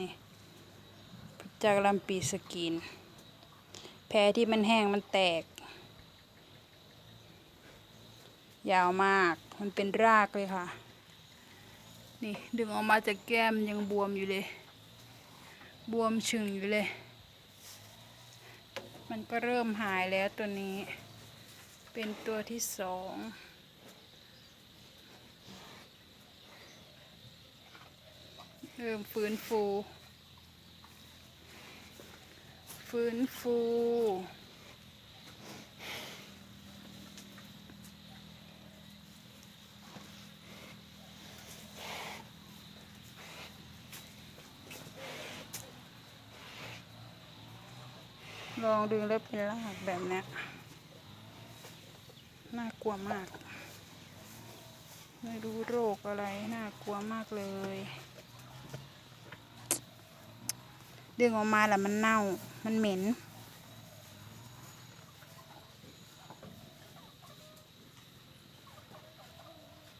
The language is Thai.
นี่จากลำปีสกิน แผลที่มันแห้งมันแตก ยาวมากมันเป็นรากเลยค่ะ นี่ดึงออกมาจากแก้มยังบวมอยู่เลย บวมชึงอยู่เลย มันก็เริ่มหายแล้วตัวนี้ เป็นตัวที่สอง เริ่มฟื้นฟู ฟื้นฟู ลองดึงแล้วเป็นรากแบบนี้น่ากลัวมาก ไม่รู้โรคอะไร น่ากลัวมากเลย ดึงออกมาแล้วมันเน่า มันเหม็น